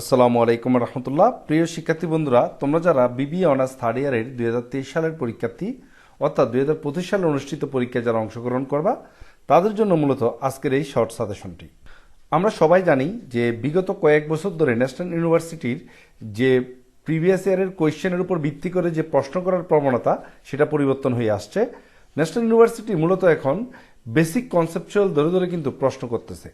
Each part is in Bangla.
আসসালামু আলাইকুম রহমতুল্লাহ। প্রিয় শিক্ষার্থী বন্ধুরা, তোমরা যারা বিবি অনার্স থার্ড ইয়ারের দুই হাজার তেইশ সালের পরীক্ষার্থী, অর্থাৎ দুই হাজার পঁচিশ সালে অনুষ্ঠিত পরীক্ষায় যারা অংশগ্রহণ করবা, তাদের জন্য মূলত আজকের এই শর্ট সাজেশনটি আমরা সবাই জানি যে বিগত কয়েক বছর ধরে ন্যাশনাল ইউনিভার্সিটির যে প্রিভিয়াস ইয়ারের কোয়েশ্চেনের উপর ভিত্তি করে যে প্রশ্ন করার প্রবণতা, সেটা পরিবর্তন হয়ে আসছে। ন্যাশনাল ইউনিভার্সিটি মূলত এখন বেসিক কনসেপচুয়াল ধরে ধরে কিন্তু প্রশ্ন করতেছে।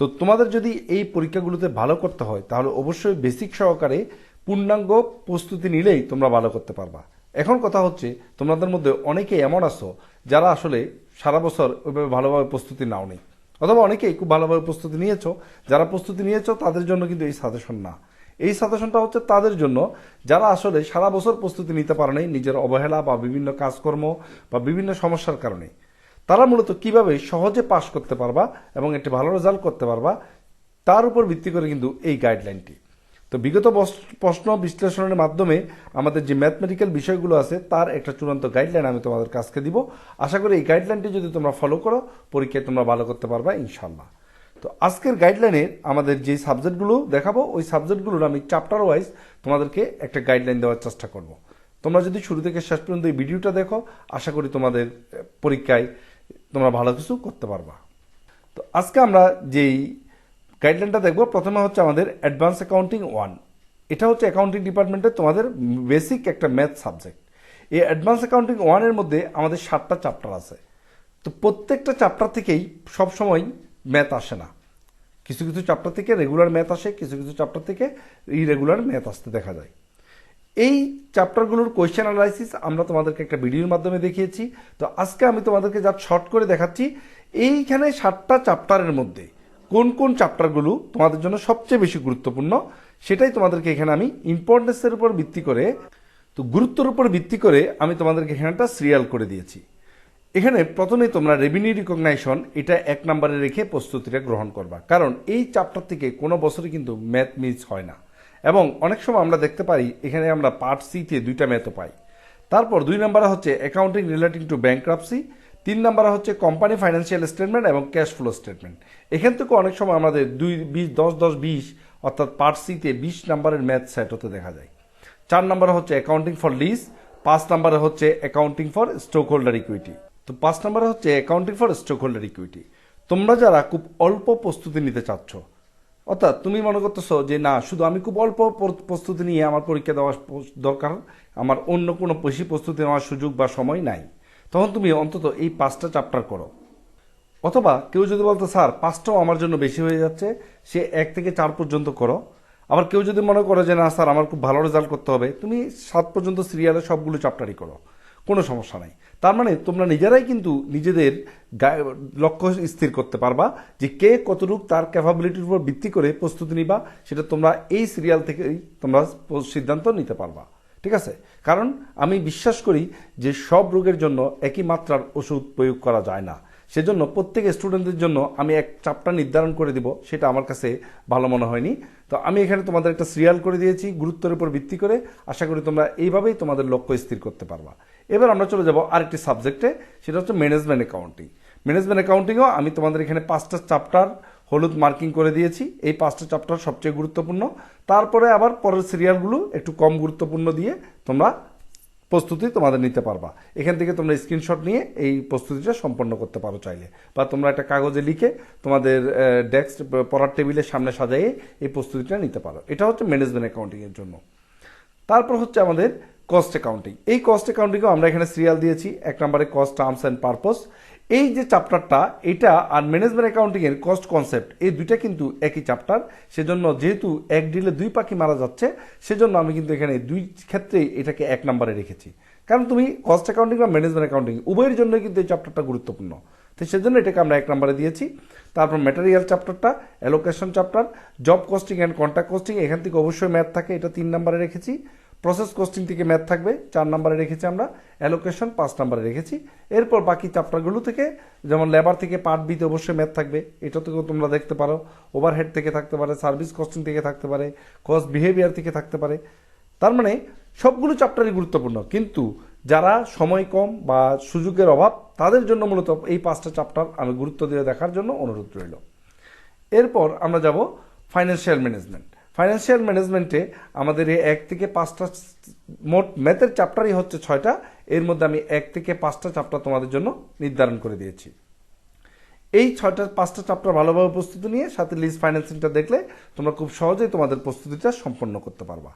তো তোমাদের যদি এই পরীক্ষাগুলোতে ভালো করতে হয়, তাহলে অবশ্যই বেসিক সহকারে পূর্ণাঙ্গ প্রস্তুতি নিলেই তোমরা ভালো করতে পারবা। এখন কথা হচ্ছে, তোমাদের মধ্যে অনেকে এমন আছো যারা আসলে সারা বছর ওইভাবে ভালোভাবে প্রস্তুতি নাও নেই অথবা অনেকেই খুব ভালোভাবে প্রস্তুতি নিয়েছো। যারা প্রস্তুতি নিয়েছো, তাদের জন্য কিন্তু এই সাজেশন না। এই সাজেশনটা হচ্ছে তাদের জন্য, যারা আসলে সারা বছর প্রস্তুতি নিতে পারে নাই নিজের অবহেলা বা বিভিন্ন কাজকর্ম বা বিভিন্ন সমস্যার কারণে। তারা মূলত কীভাবে সহজে পাশ করতে পারবা এবং একটি ভালো রেজাল্ট করতে পারবা, তার উপর ভিত্তি করে কিন্তু এই গাইডলাইনটি তো বিগত প্রশ্ন বিশ্লেষণের মাধ্যমে আমাদের যে ম্যাথমেটিক্যাল বিষয়গুলো আছে, তার একটা চূড়ান্ত গাইডলাইন আমি তোমাদের কাছকে দিব। আশা করি এই গাইডলাইনটি যদি তোমরা ফলো করো, পরীক্ষায় তোমরা ভালো করতে পারবা ইনশাল্লাহ তো আজকের গাইডলাইনের আমাদের যে সাবজেক্টগুলো দেখাবো, ওই সাবজেক্টগুলোর আমি চ্যাপ্টার ওয়াইজ তোমাদেরকে একটা গাইডলাইন দেওয়ার চেষ্টা করব। তোমরা যদি শুরু থেকে শেষ পর্যন্ত এই ভিডিওটা দেখো, আশা করি তোমাদের পরীক্ষায় তোমরা ভালো কিছু করতে পারবা। তো আজকে আমরা যেই গাইডলাইনটা দেখব, প্রথমে হচ্ছে আমাদের অ্যাডভান্স অ্যাকাউন্টিং ওয়ান এটা হচ্ছে অ্যাকাউন্টিং ডিপার্টমেন্টের তোমাদের বেসিক একটা ম্যাথ সাবজেক্ট এই অ্যাডভান্স অ্যাকাউন্টিং ওয়ানের মধ্যে আমাদের সাতটা চ্যাপ্টার আছে। তো প্রত্যেকটা চ্যাপ্টার থেকেই সবসময় ম্যাথ আসে না। কিছু কিছু চ্যাপ্টার থেকে রেগুলার ম্যাথ আসে, কিছু কিছু চ্যাপ্টার থেকে ইরেগুলার ম্যাথ আসতে দেখা যায়। এই চ্যাপ্টারগুলোর কোয়েশ্চেন অ্যানালাইসিস আমরা তোমাদেরকে একটা ভিডিওর মাধ্যমে দেখিয়েছি। তো আজকে আমি তোমাদেরকে যা শর্ট করে দেখাচ্ছি, এইখানে সাতটা চ্যাপ্টারের মধ্যে কোন কোন চ্যাপ্টারগুলো তোমাদের জন্য সবচেয়ে বেশি গুরুত্বপূর্ণ, সেটাই তোমাদেরকে এখানে আমি ইম্পর্টেন্সের উপর ভিত্তি করে, তো গুরুত্বের উপর ভিত্তি করে আমি তোমাদেরকে এখানে একটা সিরিয়াল করে দিয়েছি। এখানে প্রথমে তোমরা রেভিনিউ রিকগনাইশন এটা এক নম্বরে রেখে প্রস্তুতিটা গ্রহণ করবা। কারণ এই চ্যাপ্টার থেকে কোনো বছরে কিন্তু ম্যাথ মিস হয় না। এবং অনেক সময় আমরা দেখতে পারি, এখানে আমরা পার্ট সিতে দুইটা ম্যাথও পাই। তারপর দুই নম্বরে হচ্ছে অ্যাকাউন্টিং রিলেটিং টু ব্যাংক্রাপসি তিন নম্বরে হচ্ছে কোম্পানি ফাইন্যান্সিয়াল স্টেটমেন্ট এবং ক্যাশ ফ্লো স্টেটমেন্ট এখান থেকে অনেক সময় আমাদের দুই, বিশ, দশ দশ, বিশ, অর্থাৎ পার্ট সিতে বিশ নম্বরের ম্যাথ সেট হতে দেখা যায়। চার নম্বরে হচ্ছে অ্যাকাউন্টিং ফর লিজ পাঁচ নম্বরে হচ্ছে accounting for stock holder equity তো পাঁচ নম্বরে হচ্ছে accounting for stock holder equity তোমরা যারা খুব অল্প প্রস্তুতি নিতে চাচ্ছ অর্থাৎ তুমি মনে করতেছো যে না, শুধু আমি খুব অল্প প্রস্তুতি নিয়ে আমার পরীক্ষা দেওয়া প- দরকার, আমার অন্য কোনো বেশি প্রস্তুতি নেওয়ার সুযোগ বা সময় নাই। তখন তুমি অন্তত এই পাঁচটা চ্যাপ্টার করো। অথবা কেউ যদি বলতো, স্যার, পাঁচটাও আমার জন্য বেশি হয়ে যাচ্ছে, সে এক থেকে চার পর্যন্ত করো। আবার কেউ যদি মনে করে যে, না, স্যার, আমার খুব ভালো রেজাল্ট করতে হবে, তুমি সাত পর্যন্ত সিরিয়ালে সবগুলো চ্যাপ্টারই করো। কোনো সমস্যা নাই। তার মানে তোমরা নিজেরাই কিন্তু নিজেদের লক্ষ্য স্থির করতে পারবা যে কে কতটুকু তার ক্যাপাবিলিটির উপর ভিত্তি করে প্রস্তুতি নিবা, সেটা তোমরা এই সিরিয়াল থেকেই তোমরা সিদ্ধান্ত নিতে পারবা। ঠিক আছে? কারণ আমি বিশ্বাস করি যে সব রোগের জন্য একই মাত্রার ওষুধ প্রয়োগ করা যায় না। সেজন্য প্রত্যেক স্টুডেন্টদের জন্য আমি এক চাপটা নির্ধারণ করে দিব, সেটা আমার কাছে ভালো মনে হয়নি। তো আমি এখানে তোমাদের একটা সিরিয়াল করে দিয়েছি, গুরুত্বের উপর ভিত্তি করে। আশা করি তোমরা এইভাবেই তোমাদের লক্ষ্য স্থির করতে পারবা। এবার আমরা চলে যাব আরেকটি সাবজেক্টে সেটা হচ্ছে ম্যানেজমেন্ট অ্যাকাউন্টিং ম্যানেজমেন্ট অ্যাকাউন্টিংও আমি তোমাদের এখানে পাঁচটা চ্যাপ্টার হলুদ মার্কিং করে দিয়েছি। এই পাঁচটা চ্যাপ্টার সবচেয়ে গুরুত্বপূর্ণ। তারপরে আবার পরের সিরিয়ালগুলো একটু কম গুরুত্বপূর্ণ দিয়ে তোমরা প্রস্তুতি তোমাদের নিতে পারবা। এখান থেকে তোমরা স্ক্রিনশট নিয়ে এই প্রস্তুতিটা সম্পন্ন করতে পারো চাইলে। বা তোমরা একটা কাগজে লিখে তোমাদের ডেস্ক পড়ার টেবিলের সামনে সাজাইয়ে এই প্রস্তুতিটা নিতে পারো। এটা হচ্ছে ম্যানেজমেন্ট অ্যাকাউন্টিংয়ের জন্য। তারপর হচ্ছে আমাদের কস্ট অ্যাকাউন্টিং এই কস্ট অ্যাকাউন্টিংও আমরা এখানে সিরিয়াল দিয়েছি। এক নম্বরে কস্ট টার্মস অ্যান্ড পারপস এই যে চ্যাপ্টারটা এটা আর ম্যানেজমেন্ট অ্যাকাউন্টিং এর কস্ট কনসেপ্ট এই দুইটা কিন্তু একই চ্যাপ্টার সেজন্য যেহেতু এক ডিলে দুই পাখি মারা যাচ্ছে, সেজন্য আমি কিন্তু এখানে দুই ক্ষেত্রেই এটাকে এক নম্বরে রেখেছি। কারণ তুমি কস্ট অ্যাকাউন্টিং বা ম্যানেজমেন্ট অ্যাকাউন্টিং উভয়ের জন্য কিন্তু এই চ্যাপ্টারটা গুরুত্বপূর্ণ। তো সেজন্য এটাকে আমরা এক নম্বরে দিয়েছি। তারপর ম্যাটেরিয়াল চ্যাপ্টারটা allocation chapter job costing and contact costing এখান থেকে অবশ্যই ম্যাথ থাকে, এটা তিন নম্বরে রেখেছি। প্রসেস কস্টিং থেকে ম্যাথ থাকবে, চার নম্বরে রেখেছি আমরা অ্যালোকেশন পাঁচ নম্বরে রেখেছি। এরপর বাকি চ্যাপ্টারগুলো থেকে, যেমন লেবার থেকে পার্ট বিতে অবশ্যই ম্যাথ থাকবে, এটা থেকেও তোমরা দেখতে পারো। ওভারহেড থেকে থাকতে পারে সার্ভিস কস্টিং থেকে থাকতে পারে কস্ট বিহেভিয়ার থেকে থাকতে পারে। তার মানে সবগুলো চ্যাপ্টারই গুরুত্বপূর্ণ। কিন্তু যারা সময় কম বা সুযোগের অভাব, তাদের জন্য মূলত এই পাঁচটা চ্যাপ্টার আমি গুরুত্ব দিয়ে দেখার জন্য অনুরোধ রইল। এরপর আমরা যাব ফাইন্যান্সিয়াল ম্যানেজমেন্ট ফাইন্যান্সিয়াল ম্যানেজমেন্টে আমাদের এই এক থেকে পাঁচটা মোট ম্যাথের চ্যাপ্টারই হচ্ছে ছয়টা। এর মধ্যে আমি এক থেকে পাঁচটা চ্যাপ্টার তোমাদের জন্য নির্ধারণ করে দিয়েছি। এই ছয়টা, পাঁচটা চ্যাপ্টার ভালোভাবে প্রস্তুতি নিয়ে সাথে লিজ ফাইন্যান্সিংটা দেখলে তোমরা খুব সহজেই তোমাদের প্রস্তুতিটা সম্পন্ন করতে পারবা।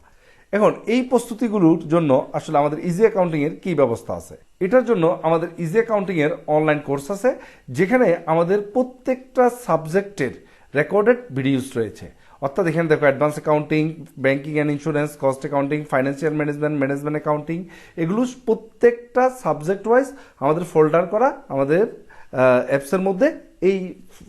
এখন, এই প্রস্তুতিগুলোর জন্য আসলে আমাদের ইজি অ্যাকাউন্টিং এর কি ব্যবস্থা আছে? এটার জন্য আমাদের ইজি অ্যাকাউন্টিংয়ের অনলাইন কোর্স আছে, যেখানে আমাদের প্রত্যেকটা সাবজেক্টের রেকর্ডেড ভিডিওস রয়েছে। অর্থাৎ এখানে দেখো advance accounting banking and insurance cost accounting financial management management accounting এগুলো প্রত্যেকটা সাবজেক্ট ওয়াইজ আমাদের ফোল্ডার করা, আমাদের অ্যাপসের মধ্যে এই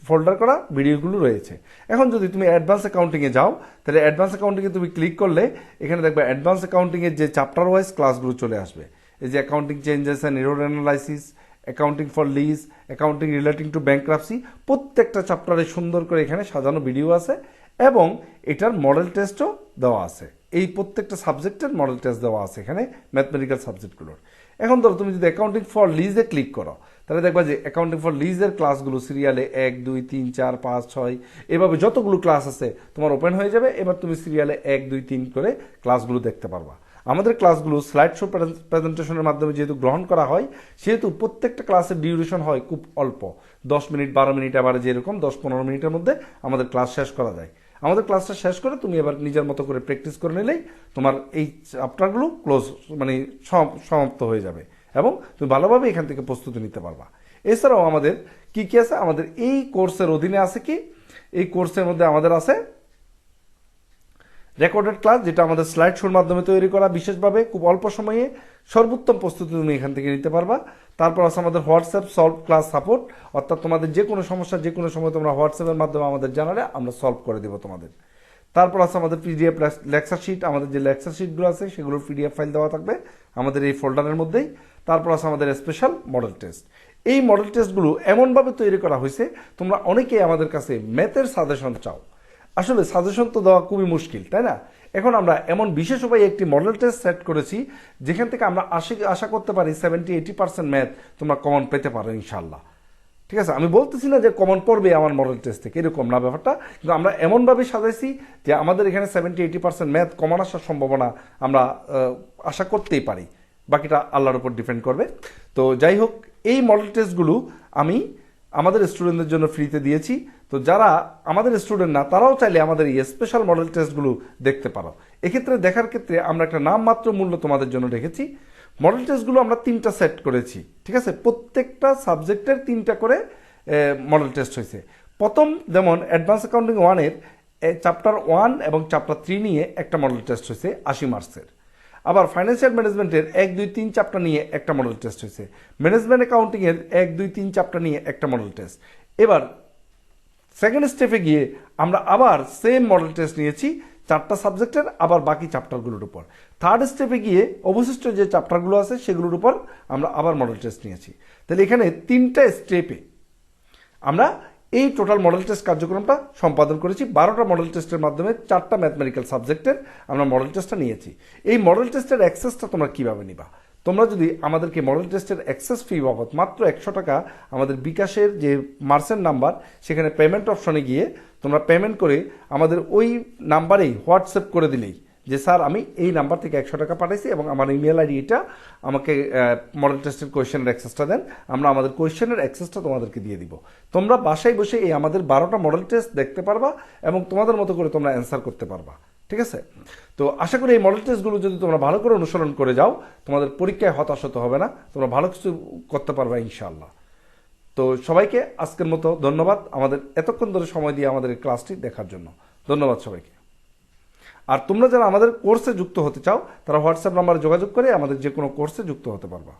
ফোল্ডার করা ভিডিওগুলো রয়েছে। এখন যদি তুমি অ্যাডভান্স অ্যাকাউন্টিংয়ে যাও, তাহলে অ্যাডভান্স অ্যাকাউন্টিংয়ে তুমি ক্লিক করলে, এখানে দেখবে অ্যাডভান্স অ্যাকাউন্টিংয়ের যে চ্যাপ্টার ওয়াইজ ক্লাসগুলো চলে আসবে। এই যে accounting changes and error analysis accounting for lease accounting relating to bankruptcy প্রত্যেকটা চ্যাপ্টারে সুন্দর করে এখানে সাজানো ভিডিও আছে। এবং এটার মডেল টেস্টও দেওয়া আছে। এই প্রত্যেকটা সাবজেক্টের মডেল টেস্ট দেওয়া আছে এখানে ম্যাথমেটিক্যাল সাবজেক্টগুলোর এখন ধরো তুমি যদি অ্যাকাউন্টিং ফর লিজে ক্লিক করো, তাহলে দেখবা যে অ্যাকাউন্টিং ফর লিজের ক্লাসগুলো সিরিয়ালে এক, দুই, তিন, চার, পাঁচ, ছয়, এভাবে যতগুলো ক্লাস আছে তোমার ওপেন হয়ে যাবে, এবার তুমি সিরিয়ালে এক, দুই, তিন করে ক্লাসগুলো দেখতে পারবা। আমাদের ক্লাসগুলো স্লাইড শো প্রেজেন্টেশনের মাধ্যমে যেহেতু গ্রহণ করা হয়, সেহেতু প্রত্যেকটা ক্লাসের ডিউরেশন হয় খুব অল্প। দশ মিনিট, বারো মিনিট আবার যেরকম দশ, পনেরো মিনিটের মধ্যে আমাদের ক্লাস শেষ করা যায়। আমাদের ক্লাসটা শেষ করে তুমি এবার নিজের মতো করে প্র্যাকটিস করে নিলেই তোমার এই চ্যাপ্টারগুলো ক্লোজ মানে সম- সমাপ্ত হয়ে যাবে এবং তুমি ভালোভাবে এখান থেকে প্রস্তুতি নিতে পারবা। এছাড়াও আমাদের কি কি আছে? আমাদের এই কোর্সের অধীনে আছে কি? এই কোর্সের মধ্যে আমাদের আছে রেকর্ডেড ক্লাস, যেটা আমাদের স্লাইড শোর মাধ্যমে তৈরি করা। বিশেষভাবে খুব অল্প সময়ে সর্বোত্তম প্রস্তুতি তুমি এখান থেকে নিতে পারবা। তারপর আছে আমাদের হোয়াটসঅ্যাপ সলভ ক্লাস সাপোর্ট অর্থাৎ তোমাদের যে কোনো সমস্যা, যে কোনো সময় তোমরা হোয়াটসঅ্যাপের মাধ্যমে আমাদের জানালে আমরা সলভ করে দেবো তোমাদের। তারপর আছে আমাদের পিডিএফ লেকচার শিট আমাদের যে লেকচার শিটগুলো আছে, সেগুলোর পিডিএফ ফাইল দেওয়া থাকবে আমাদের এই ফোল্ডারের মধ্যেই। তারপর আছে আমাদের স্পেশাল মডেল টেস্ট এই মডেল টেস্টগুলো এমনভাবে তৈরি করা হয়েছে, তোমরা অনেকেই আমাদের কাছে ম্যাথের সাজেশন চাও। আসলে সাজেশন তো দেওয়া খুবই মুশকিল, তাই না? এখন আমরা এমন বিশেষ উপায়ে একটি মডেল টেস্ট সেট করেছি, যেখান থেকে আমরা আশা আশা করতে পারি সেভেন্টি এইটি পার্সেন্ট ম্যাথ তোমরা কমন পেতে পারো ইনশাল্লাহ ঠিক আছে, আমি বলতেছি না যে কমন পড়বে আমার মডেল টেস্ট থেকে, এরকম না ব্যাপারটা, কিন্তু আমরা এমনভাবে সাজাইছি যে আমাদের এখানে seventy eight percent math common আসার সম্ভাবনা আমরা আশা করতেই পারি। বাকিটা আল্লাহর উপর ডিপেন্ড করবে। তো যাই হোক, এই মডেল টেস্টগুলো আমি আমাদের স্টুডেন্টদের জন্য ফ্রিতে দিয়েছি। তো যারা আমাদের স্টুডেন্ট না, তারাও চাইলে আমাদের এই স্পেশাল মডেল টেস্টগুলো দেখতে পারো। এক্ষেত্রে দেখার ক্ষেত্রে আমরা একটা নামমাত্র মূল্য তোমাদের জন্য রেখেছি। মডেল টেস্টগুলো আমরা তিনটা সেট করেছি, ঠিক আছে? প্রত্যেকটা সাবজেক্টের তিনটা করে মডেল টেস্ট হয়েছে। প্রথম যেমন অ্যাডভান্স অ্যাকাউন্টিং ওয়ানের চ্যাপ্টার ওয়ান এবং চ্যাপ্টার থ্রি নিয়ে একটা মডেল টেস্ট হয়েছে আশি মার্কসের আবার ফাইন্যান্সিয়াল ম্যানেজমেন্টের এক, দুই, তিন চ্যাপ্টার নিয়ে একটা মডেল টেস্ট হয়েছে। ম্যানেজমেন্ট অ্যাকাউন্টিংয়ের এক, দুই, তিন চ্যাপ্টার নিয়ে একটা মডেল টেস্ট এবার সেকেন্ড স্টেপে গিয়ে আমরা আবার সেম মডেল টেস্ট নিয়েছি, চারটা সাবজেক্টের আবার বাকি চ্যাপ্টারগুলোর উপর। থার্ড স্টেপে গিয়ে অবশিষ্ট যে চ্যাপ্টারগুলো আছে, সেগুলোর উপর আমরা আবার মডেল টেস্ট নিয়েছি। তাহলে এখানে তিনটা স্টেপে আমরা এই টোটাল মডেল টেস্ট কার্যক্রমটা সম্পাদন করেছি। বারোটা মডেল টেস্টের মাধ্যমে চারটা ম্যাথমেটিক্যাল সাবজেক্টের আমরা মডেল টেস্টটা নিয়েছি। এই মডেল টেস্টের অ্যাক্সেসটা তোমরা কীভাবে নিবা? তোমরা যদি আমাদেরকে মডেল টেস্টের অ্যাক্সেস ফি বাবদ মাত্র একশো টাকা আমাদের বিকাশের যে মার্চেন্ট নাম্বার, সেখানে পেমেন্ট অপশনে গিয়ে তোমরা পেমেন্ট করে আমাদের ওই নাম্বারেই হোয়াটসঅ্যাপ করে দিলেই যে, স্যার, আমি এই নাম্বার থেকে একশো টাকা পাঠাইছি এবং আমার ইমেল আইডি এটা আমাকে মডেল টেস্টের কোয়েশ্চেনের অ্যাক্সেসটা দেন। আমরা আমাদের কোয়েশ্চেনের অ্যাক্সেসটা তোমাদেরকে দিয়ে দিব। তোমরা বাসায় বসে এই আমাদের বারোটা মডেল টেস্ট দেখতে পারবা এবং তোমাদের মতো করে তোমরা অ্যান্সার করতে পারবা। ঠিক আছে? তো আশা করি এই মডেল টেস্টগুলো যদি তোমরা ভালো করে অনুসরণ করে যাও, তোমাদের পরীক্ষায় হতাশ হতে হবে না। তোমরা ভালো কিছু করতে পারবা ইনশাল্লাহ তো সবাইকে আজকের মতো ধন্যবাদ আমাদের এতক্ষণ ধরে সময় দিয়ে আমাদের ক্লাসটি দেখার জন্য। ধন্যবাদ সবাইকে। আর তোমরা যারা আমাদের কোর্সে যুক্ত হতে চাও, তারা হোয়াটসঅ্যাপ নাম্বারে যোগাযোগ করে আমাদের যে কোনো কোর্সে যুক্ত হতে পারবা।